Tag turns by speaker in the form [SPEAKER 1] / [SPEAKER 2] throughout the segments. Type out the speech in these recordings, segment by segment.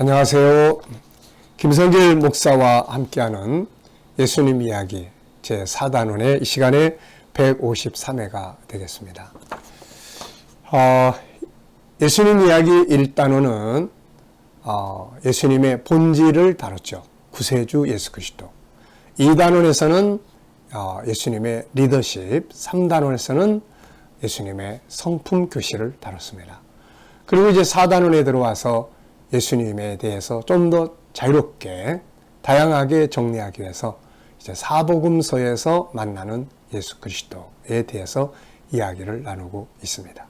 [SPEAKER 1] 안녕하세요. 김성길 목사와 함께하는 예수님 이야기 제4단원의 이 시간에 153회가 되겠습니다. 어, 예수님 이야기 1단원은 어, 예수님의 본질을 다뤘죠. 구세주 예수 그리스도. 2단원에서는 어, 예수님의 리더십, 3단원에서는 예수님의 성품 교실을 다뤘습니다. 그리고 이제 4단원에 들어와서 예수님에 대해서 좀 더 자유롭게 다양하게 정리하기 위해서 이제 사복음서에서 만나는 예수 그리스도에 대해서 이야기를 나누고 있습니다.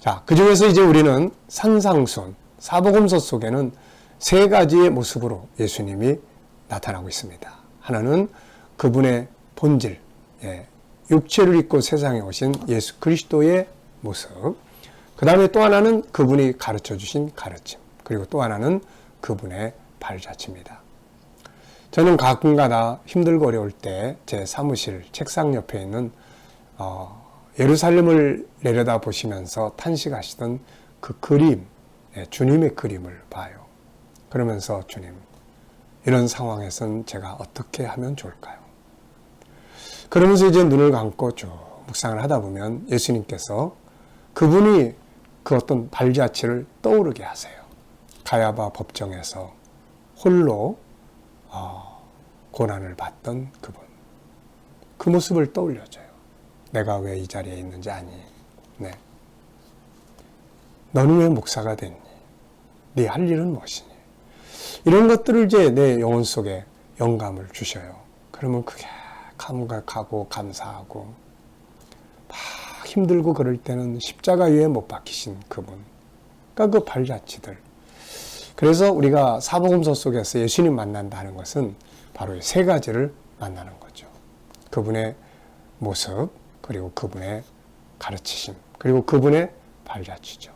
[SPEAKER 1] 자, 그 중에서 이제 우리는 산상순, 사복음서 속에는 세 가지의 모습으로 예수님이 나타나고 있습니다. 하나는 그분의 본질, 예, 육체를 입고 세상에 오신 예수 그리스도의 모습. 그 다음에 또 하나는 그분이 가르쳐 주신 가르침. 그리고 또 하나는 그분의 발자취입니다. 저는 가끔가다 힘들고 어려울 때 제 사무실 책상 옆에 있는 어, 예루살렘을 내려다 보시면서 탄식하시던 그 그림, 예, 주님의 그림을 봐요. 그러면서 주님, 이런 상황에선 제가 어떻게 하면 좋을까요? 그러면서 이제 눈을 감고 쭉 묵상을 하다 보면 예수님께서 그분이 그 어떤 발자취를 떠오르게 하세요. 가야바 법정에서 홀로 어, 고난을 받던 그분. 그 모습을 떠올려줘요. 내가 왜 이 자리에 있는지 아니? 네. 너는 왜 목사가 됐니? 네 할 일은 무엇이니? 이런 것들을 이제 내 영혼 속에 영감을 주셔요. 그러면 그게 감각하고 감사하고 막 힘들고 그럴 때는 십자가 위에 못 박히신 그분. 그러니까 그 발자취들. 그래서 우리가 사복음서 속에서 예수님 만난다는 것은 바로 세 가지를 만나는 거죠. 그분의 모습, 그리고 그분의 가르치심, 그리고 그분의 발자취죠.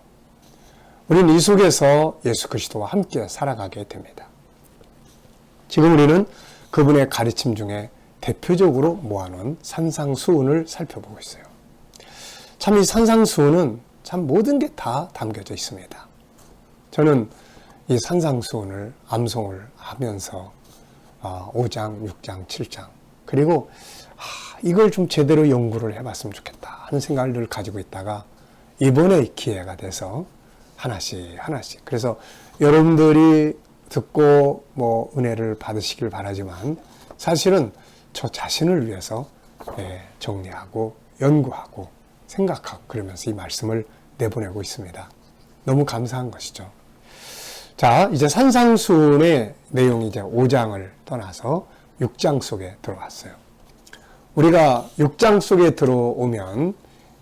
[SPEAKER 1] 우리는 이 속에서 예수 그리스도와 함께 살아가게 됩니다. 지금 우리는 그분의 가르침 중에 대표적으로 모아놓은 산상수훈을 살펴보고 있어요. 참 이 산상수훈은 참 모든 게 다 담겨져 있습니다. 저는 이 산상수훈을 암송을 하면서 5장, 6장, 7장 그리고 이걸 좀 제대로 연구를 해봤으면 좋겠다 하는 생각을 늘 가지고 있다가 이번에 기회가 돼서 하나씩 하나씩 그래서 여러분들이 듣고 뭐 은혜를 받으시길 바라지만 사실은 저 자신을 위해서 예, 정리하고 연구하고 생각하고 그러면서 이 말씀을 내보내고 있습니다. 너무 감사한 것이죠. 자, 이제 산상순의 내용이 이제 5장을 떠나서 6장 속에 들어왔어요. 우리가 6장 속에 들어오면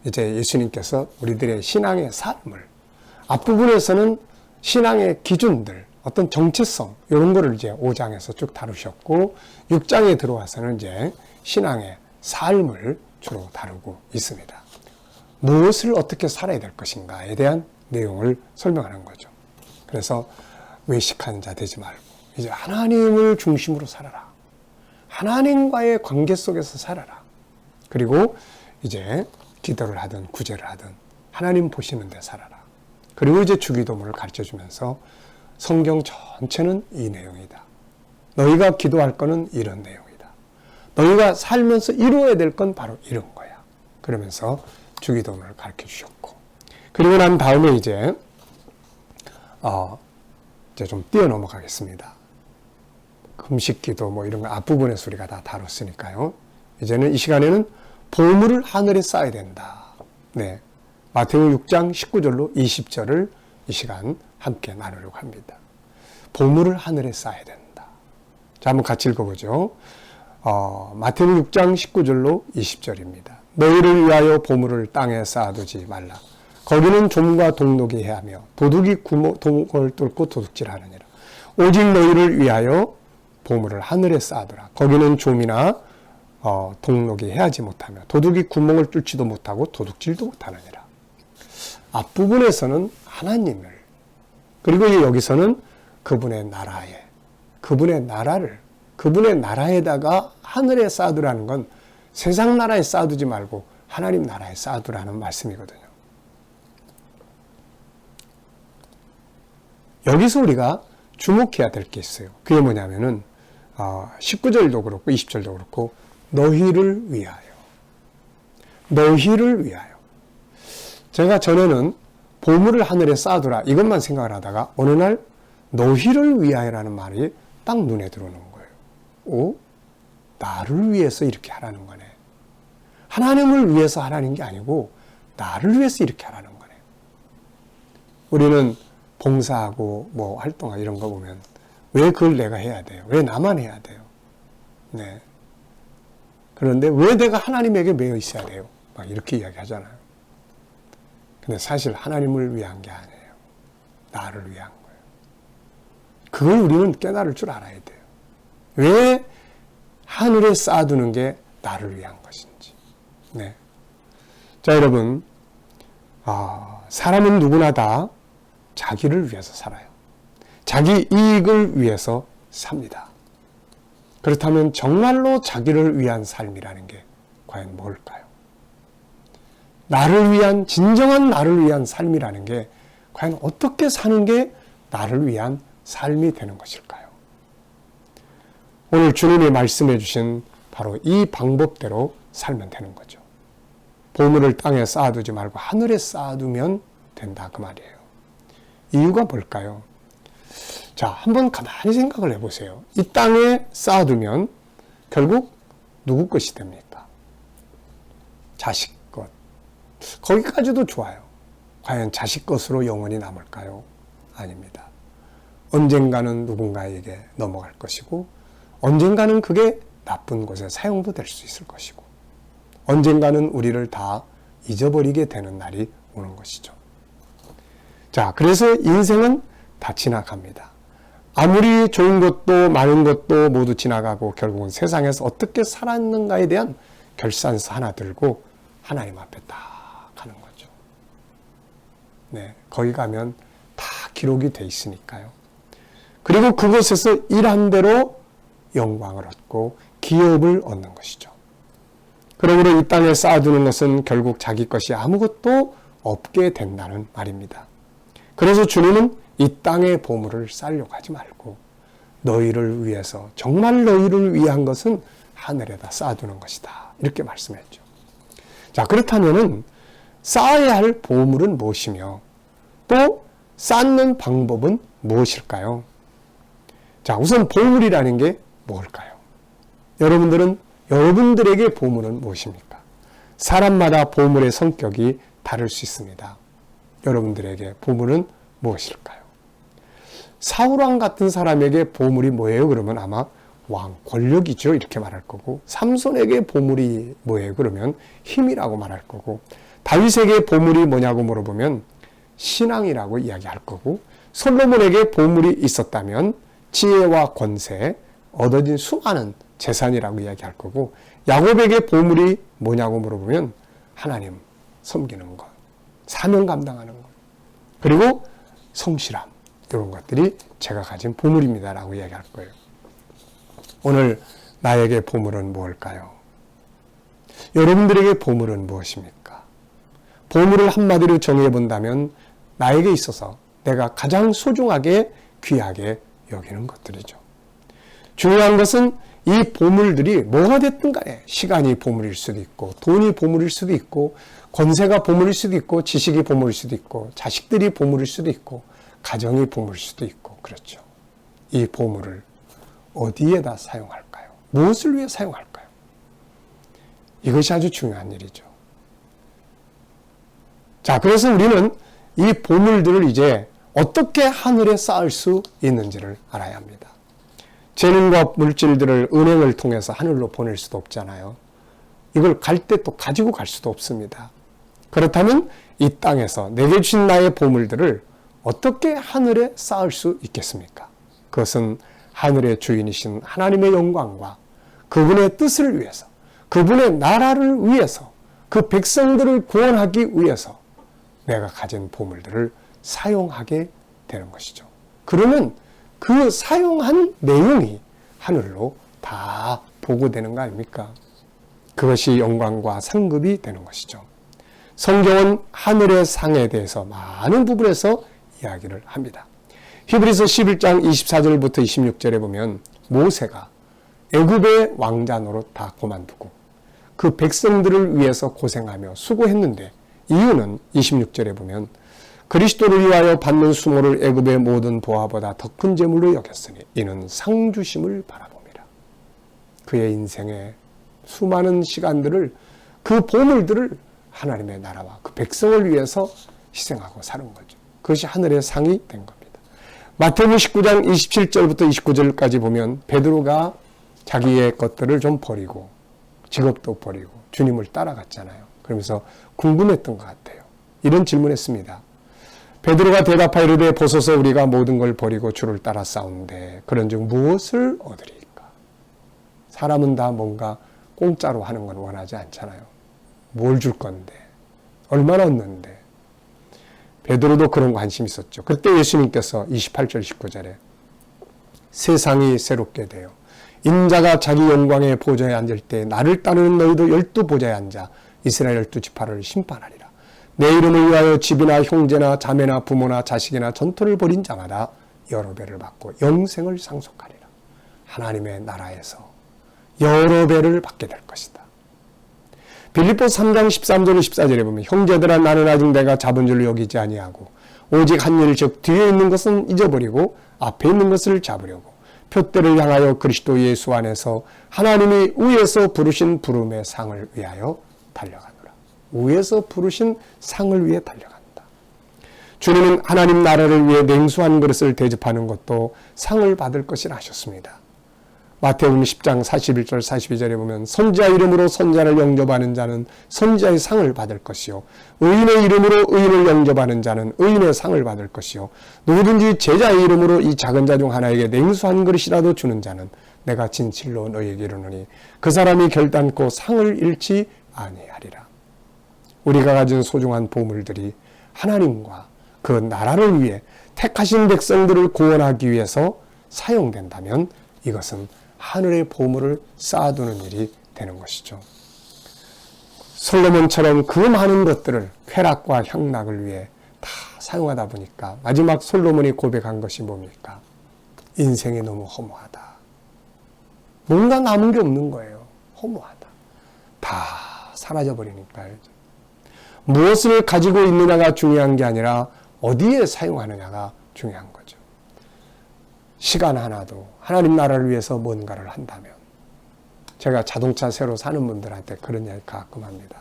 [SPEAKER 1] 이제 예수님께서 우리들의 신앙의 삶을 앞부분에서는 신앙의 기준들, 어떤 정체성, 이런 거를 이제 5장에서 쭉 다루셨고, 6장에 들어와서는 이제 신앙의 삶을 주로 다루고 있습니다. 무엇을 어떻게 살아야 될 것인가에 대한 내용을 설명하는 거죠. 그래서 외식하는 자 되지 말고, 이제 하나님을 중심으로 살아라. 하나님과의 관계 속에서 살아라. 그리고 이제 기도를 하든 구제를 하든 하나님 보시는 데 살아라. 그리고 이제 주기도문을 가르쳐 주면서 성경 전체는 이 내용이다. 너희가 기도할 거는 이런 내용이다. 너희가 살면서 이루어야 될 건 바로 이런 거야. 그러면서 주기도문을 가르쳐 주셨고. 그리고 난 다음에 이제, 어, 이제 좀 뛰어 넘어가겠습니다. 금식 기도 뭐 이런 거 앞부분에서 우리가 다 다뤘으니까요. 이제는 이 시간에는 보물을 하늘에 쌓아야 된다. 네. 마태오 6장 19절로 20절을 이 시간 함께 나누려고 합니다. 보물을 하늘에 쌓아야 된다. 자, 한번 같이 읽어보죠. 어, 마태오 6장 19절로 20절입니다. 너희를 위하여 보물을 땅에 쌓아두지 말라. 거기는 좀과 동록이 해하며 도둑이 구멍을 뚫고 도둑질하느니라. 오직 너희를 위하여 보물을 하늘에 쌓아두라. 거기는 좀이나 어, 동록이 해하지 못하며 도둑이 구멍을 뚫지도 못하고 도둑질도 못하느니라. 앞부분에서는 하나님을 그리고 여기서는 그분의 나라에 그분의 나라를 그분의 나라에다가 하늘에 쌓아두라는 건 세상 나라에 쌓아두지 말고 하나님 나라에 쌓아두라는 말씀이거든요. 여기서 우리가 주목해야 될 게 있어요. 그게 뭐냐면은 어, 19절도 그렇고 20절도 그렇고 너희를 위하여 너희를 위하여 제가 전에는 보물을 하늘에 쌓아두라 이것만 생각을 하다가 어느 날 너희를 위하여라는 말이 딱 눈에 들어오는 거예요. 오? 나를 위해서 이렇게 하라는 거네. 하나님을 위해서 하라는 게 아니고 나를 위해서 이렇게 하라는 거네. 우리는 봉사하고 뭐 활동하고 이런 거 보면 왜 그걸 내가 해야 돼요? 왜 나만 해야 돼요? 네. 그런데 왜 내가 하나님에게 매여 있어야 돼요? 막 이렇게 이야기 하잖아요. 근데 사실 하나님을 위한 게 아니에요. 나를 위한 거예요. 그걸 우리는 깨달을 줄 알아야 돼요. 왜 하늘에 쌓아두는 게 나를 위한 것인지. 네. 자, 여러분. 아, 사람은 누구나 다 자기를 위해서 살아요. 자기 이익을 위해서 삽니다. 그렇다면 정말로 자기를 위한 삶이라는 게 과연 뭘까요? 나를 위한, 진정한 나를 위한 삶이라는 게 과연 어떻게 사는 게 나를 위한 삶이 되는 것일까요? 오늘 주님이 말씀해 주신 바로 이 방법대로 살면 되는 거죠. 보물을 땅에 쌓아두지 말고 하늘에 쌓아두면 된다 그 말이에요. 이유가 뭘까요? 자, 한번 가만히 생각을 해보세요. 이 땅에 쌓아두면 결국 누구 것이 됩니까? 자식 것. 거기까지도 좋아요. 과연 자식 것으로 영원히 남을까요? 아닙니다. 언젠가는 누군가에게 넘어갈 것이고, 언젠가는 그게 나쁜 곳에 사용도 될 수 있을 것이고, 언젠가는 우리를 다 잊어버리게 되는 날이 오는 것이죠. 자, 그래서 인생은 다 지나갑니다. 아무리 좋은 것도 많은 것도 모두 지나가고 결국은 세상에서 어떻게 살았는가에 대한 결산서 하나 들고 하나님 앞에 딱 가는 거죠. 네, 거기 가면 다 기록이 돼 있으니까요. 그리고 그곳에서 일한 대로 영광을 얻고 기업을 얻는 것이죠. 그러므로 이 땅에 쌓아두는 것은 결국 자기 것이 아무것도 없게 된다는 말입니다. 그래서 주님은 이 땅의 보물을 쌓려고 하지 말고 너희를 위해서 정말 너희를 위한 것은 하늘에다 쌓아두는 것이다. 이렇게 말씀했죠. 자 그렇다면은 쌓아야 할 보물은 무엇이며 또 쌓는 방법은 무엇일까요? 자 우선 보물이라는 게 뭘까요? 여러분들은 여러분들에게 보물은 무엇입니까? 사람마다 보물의 성격이 다를 수 있습니다. 여러분들에게 보물은 무엇일까요? 사울왕 같은 사람에게 보물이 뭐예요? 그러면 아마 왕, 권력이죠. 이렇게 말할 거고, 삼손에게 보물이 뭐예요? 그러면 힘이라고 말할 거고, 다윗에게 보물이 뭐냐고 물어보면 신앙이라고 이야기할 거고, 솔로몬에게 보물이 있었다면 지혜와 권세, 얻어진 수많은 재산이라고 이야기할 거고, 야곱에게 보물이 뭐냐고 물어보면 하나님 섬기는 것, 사명 감당하는 것, 그리고 성실함, 이런 것들이 제가 가진 보물입니다라고 이야기할 거예요. 오늘 나에게 보물은 무엇일까요? 여러분들에게 보물은 무엇입니까? 보물을 한마디로 정해 본다면 나에게 있어서 내가 가장 소중하게 귀하게 여기는 것들이죠. 중요한 것은 이 보물들이 뭐가 됐든 간에 시간이 보물일 수도 있고 돈이 보물일 수도 있고 권세가 보물일 수도 있고 지식이 보물일 수도 있고 자식들이 보물일 수도 있고 가정이 보물일 수도 있고 그렇죠. 이 보물을 어디에다 사용할까요? 무엇을 위해 사용할까요? 이것이 아주 중요한 일이죠. 자, 그래서 우리는 이 보물들을 이제 어떻게 하늘에 쌓을 수 있는지를 알아야 합니다. 재능과 물질들을 은행을 통해서 하늘로 보낼 수도 없잖아요. 이걸 갈 때 또 가지고 갈 수도 없습니다. 그렇다면 이 땅에서 내게 주신 나의 보물들을 어떻게 하늘에 쌓을 수 있겠습니까? 그것은 하늘의 주인이신 하나님의 영광과 그분의 뜻을 위해서, 그분의 나라를 위해서, 그 백성들을 구원하기 위해서 내가 가진 보물들을 사용하게 되는 것이죠. 그러면 그 사용한 내용이 하늘로 다 보고되는 거 아닙니까? 그것이 영광과 상급이 되는 것이죠. 성경은 하늘의 상에 대해서 많은 부분에서 이야기를 합니다. 히브리서 11장 24절부터 26절에 보면 모세가 애굽의 왕자 노릇 다 그만두고 그 백성들을 위해서 고생하며 수고했는데 이유는 26절에 보면 그리스도를 위하여 받는 수모를 애굽의 모든 보화보다 더 큰 재물로 여겼으니 이는 상주심을 바라봅니다. 그의 인생의 수많은 시간들을 그 보물들을 하나님의 나라와 그 백성을 위해서 희생하고 사는 거죠. 그것이 하늘의 상이 된 겁니다. 마태복음 19장 27절부터 29절까지 보면 베드로가 자기의 것들을 좀 버리고 직업도 버리고 주님을 따라갔잖아요. 그러면서 궁금했던 것 같아요. 이런 질문했습니다. 베드로가 대답하이르되 보소서 우리가 모든 걸 버리고 주를 따라 싸우는데 그런즉 무엇을 얻으리까? 사람은 다 뭔가 공짜로 하는 건 원하지 않잖아요. 뭘 줄 건데? 얼마나 얻는데? 베드로도 그런 관심이 있었죠. 그때 예수님께서 28절 19절에 세상이 새롭게 되어 인자가 자기 영광의 보좌에 앉을 때 나를 따르는 너희도 열두 보좌에 앉아 이스라엘 열두 지파를 심판하리라. 내 이름을 위하여 집이나 형제나 자매나 부모나 자식이나 전토를 벌인 자마다 여러 배를 받고 영생을 상속하리라. 하나님의 나라에서 여러 배를 받게 될 것이다. 빌립보 3장 13절 14절에 보면 형제들아 나는 아직 내가 잡은 줄 여기지 아니하고 오직 한 일 즉 뒤에 있는 것은 잊어버리고 앞에 있는 것을 잡으려고 표대를 향하여 그리스도 예수 안에서 하나님이 위에서 부르신 부름의 상을 위하여 달려가노라. 위에서 부르신 상을 위해 달려간다. 주님은 하나님 나라를 위해 냉수한 그릇을 대접하는 것도 상을 받을 것이라 하셨습니다. 마태복음 10장 41절 42절에 보면 선지자 이름으로 선자를 영접하는 자는 선지자의 상을 받을 것이요 의인의 이름으로 의인을 영접하는 자는 의인의 상을 받을 것이요 누구든지 제자의 이름으로 이 작은 자 중 하나에게 냉수 한 그릇이라도 주는 자는 내가 진실로 너희에게 이르노니 그 사람이 결단코 상을 잃지 아니하리라 우리가 가진 소중한 보물들이 하나님과 그 나라를 위해 택하신 백성들을 구원하기 위해서 사용된다면 이것은 하늘의 보물을 쌓아두는 일이 되는 것이죠. 솔로몬처럼 그 많은 것들을 쾌락과 향락을 위해 다 사용하다 보니까 마지막 솔로몬이 고백한 것이 뭡니까? 인생이 너무 허무하다. 뭔가 남은 게 없는 거예요. 허무하다. 다 사라져버리니까요. 무엇을 가지고 있느냐가 중요한 게 아니라 어디에 사용하느냐가 중요한 거죠. 시간 하나도 하나님 나라를 위해서 뭔가를 한다면 제가 자동차 새로 사는 분들한테 그런 이야기 가끔 합니다.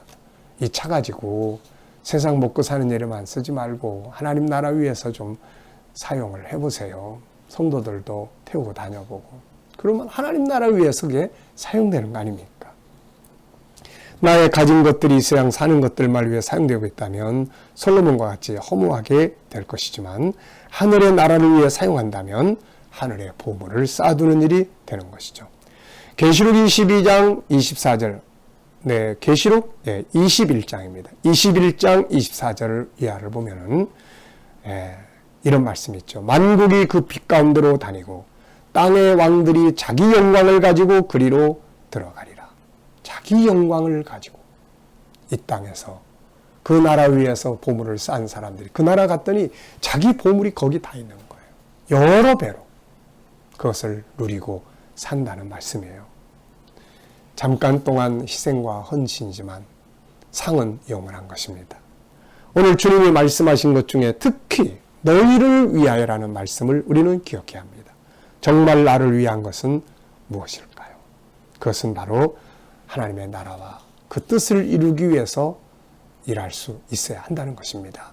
[SPEAKER 1] 이 차 가지고 세상 먹고 사는 일에만 쓰지 말고 하나님 나라 위해서 좀 사용을 해보세요. 성도들도 태우고 다녀보고. 그러면 하나님 나라 위해서 그게 사용되는 거 아닙니까? 나의 가진 것들이 이 세상 사는 것들만 위해 사용되고 있다면 솔로몬과 같이 허무하게 될 것이지만 하늘의 나라를 위해 사용한다면 하늘의 보물을 쌓아두는 일이 되는 것이죠. 계시록 22장 24절 네, 계시록 네, 21장입니다. 21장 24절 이하를 보면은 예, 이런 말씀이 있죠. 만국이 그 빛 가운데로 다니고 땅의 왕들이 자기 영광을 가지고 그리로 들어가리라. 자기 영광을 가지고 이 땅에서 그 나라 위에서 보물을 쌓은 사람들이 그 나라 갔더니 자기 보물이 거기 다 있는 거예요. 여러 배로. 그것을 누리고 산다는 말씀이에요. 잠깐 동안 희생과 헌신이지만 상은 영원한 것입니다. 오늘 주님이 말씀하신 것 중에 특히 너희를 위하여라는 말씀을 우리는 기억해야 합니다. 정말 나를 위한 것은 무엇일까요? 그것은 바로 하나님의 나라와 그 뜻을 이루기 위해서 일할 수 있어야 한다는 것입니다.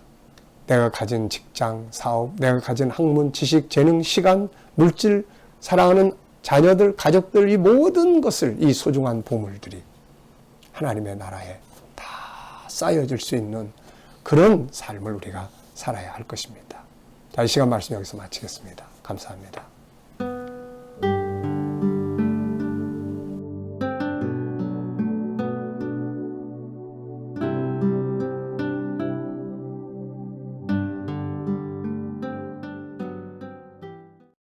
[SPEAKER 1] 내가 가진 직장, 사업, 내가 가진 학문, 지식, 재능, 시간, 물질, 사랑하는 자녀들, 가족들, 이 모든 것을 이 소중한 보물들이 하나님의 나라에 다 쌓여질 수 있는 그런 삶을 우리가 살아야 할 것입니다. 자, 이 시간 말씀 여기서 마치겠습니다. 감사합니다.